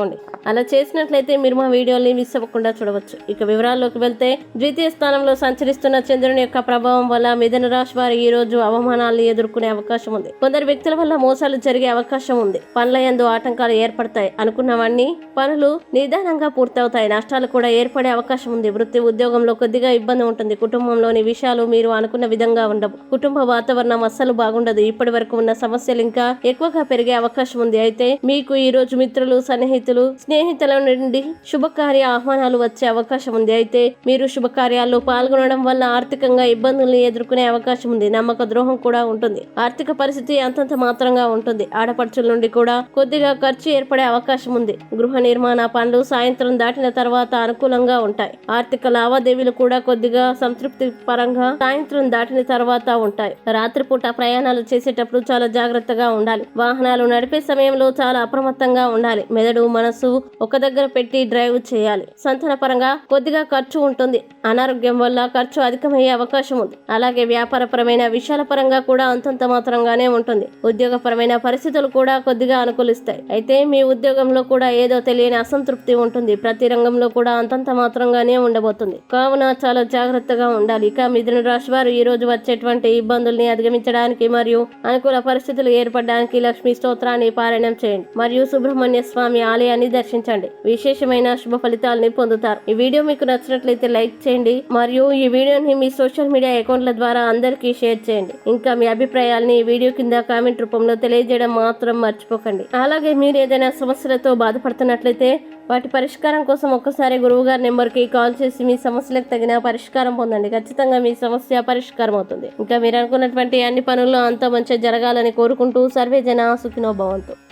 చేసుకోండి. అలా చేసినట్లయితే మీరు మా వీడియోని మిస్ అవ్వకుండా చూడవచ్చు. ఇక వివరాల్లోకి వెళ్తే ద్వితీయ స్థానంలో సంచరిస్తున్న చంద్రుని యొక్క ప్రభావం వల్ల మిథున రాశి వారు ఈ రోజు అవమానాలు ఎదుర్కొనే అవకాశం ఉంది. కొందరు వ్యక్తుల వల్ల మోసాలు జరిగే అవకాశం ఉంది. పనుల యందు ఆటంకాలు ఏర్పడతాయి. అనుకున్నవన్నీ పనులు నిదానంగా పూర్తవుతాయి. నష్టాలు కూడా ఏర్పడే అవకాశం ఉంది. వృత్తి ఉద్యోగంలో కొద్దిగా ఇబ్బంది ఉంటుంది. కుటుంబంలోని విషయాలు మీరు అనుకున్న విధంగా ఉండవు. కుటుంబ వాతావరణం అస్సలు బాగుండదు. ఇప్పటి వరకు ఉన్న సమస్యలు ఇంకా ఎక్కువగా పెరిగే అవకాశం ఉంది. అయితే మీకు ఈ రోజు మిత్రులు సన్నిహితులు స్నేహితుల నుండి శుభకార్య ఆహ్వానాలు వచ్చే అవకాశం ఉంది. అయితే మీరు శుభకార్యాల్లో పాల్గొనడం వల్ల ఆర్థికంగా ఇబ్బందులు ఎదుర్కొనే అవకాశం ఉంది. నమ్మక ద్రోహం కూడా ఉంటుంది. ఆర్థిక పరిస్థితి అంతంత మాత్రంగా ఉంటుంది. ఆడపడుచుల నుండి కూడా కొద్దిగా ఖర్చు ఏర్పడే అవకాశం ఉంది. గృహ నిర్మాణ పనులు సాయంత్రం దాటిన తర్వాత అనుకూలంగా ఉంటాయి. ఆర్థిక లావాదేవీలు కూడా కొద్దిగా సంతృప్తి పరంగా సాయంత్రం దాటిన తర్వాత ఉంటాయి. రాత్రిపూట ప్రయాణాలు చేసేటప్పుడు చాలా జాగ్రత్తగా ఉండాలి. వాహనాలు నడిపే సమయంలో చాలా అప్రమత్తంగా ఉండాలి. మెదడు మనసు ఒక దగ్గర పెట్టి డ్రైవ్ చేయాలి. సంతాన పరంగా కొద్దిగా ఖర్చు ఉంటుంది. అనారోగ్యం వల్ల ఖర్చు అధికమయ్యే అవకాశం ఉంది. అలాగే వ్యాపారపరమైన విషయాల పరంగా కూడా అంతంత మాత్రంగానే ఉంటుంది. ఉద్యోగపరమైన పరిస్థితులు కూడా కొద్దిగా అనుకూలిస్తాయి. అయితే మీ ఉద్యోగంలో కూడా ఏదో తెలియని అసంతృప్తి ఉంటుంది. ప్రతి రంగంలో కూడా అంతంత మాత్రంగానే ఉండబోతుంది. కావున చాలా జాగ్రత్తగా ఉండాలి. ఇక మిథున రాశి వారు ఈ రోజు వచ్చేటువంటి ఇబ్బందుల్ని అధిగమించడానికి మరియు అనుకూల పరిస్థితులు ఏర్పడడానికి లక్ష్మీ స్తోత్రాన్ని పారాయణం చేయండి. మరియు సుబ్రహ్మణ్య స్వామి ఆలయాన్ని దర్శించండి. విశేషమైన శుభ ఫలితాలని పొందుతారు. ఈ వీడియో మీకు నచ్చినట్లయితే లైక్ చేయండి. మరియు ఈ వీడియోని మీ సోషల్ మీడియా అకౌంట్ల ద్వారా అందరికీ షేర్ చేయండి. ఇంకా మీ అభిప్రాయాల్ని ఈ వీడియో కింద కామెంట్ రూపంలో తెలియజేయడం మాత్రం మర్చిపోకండి. అలాగే మీరు ఏదైనా సమస్యలతో బాధపడుతున్నట్లయితే వాటి పరిష్కారం కోసం ఒక్కసారి గురువు గారి నెంబర్కి కాల్ చేసి మీ సమస్యలకు తగిన పరిష్కారం పొందండి. ఖచ్చితంగా మీ సమస్య పరిష్కారం అవుతుంది. ఇంకా మీరు అనుకున్నటువంటి అన్ని పనుల్లో అంత మంచిగా జరగాలని కోరుకుంటూ సర్వే జన సుఖినో భవంతు.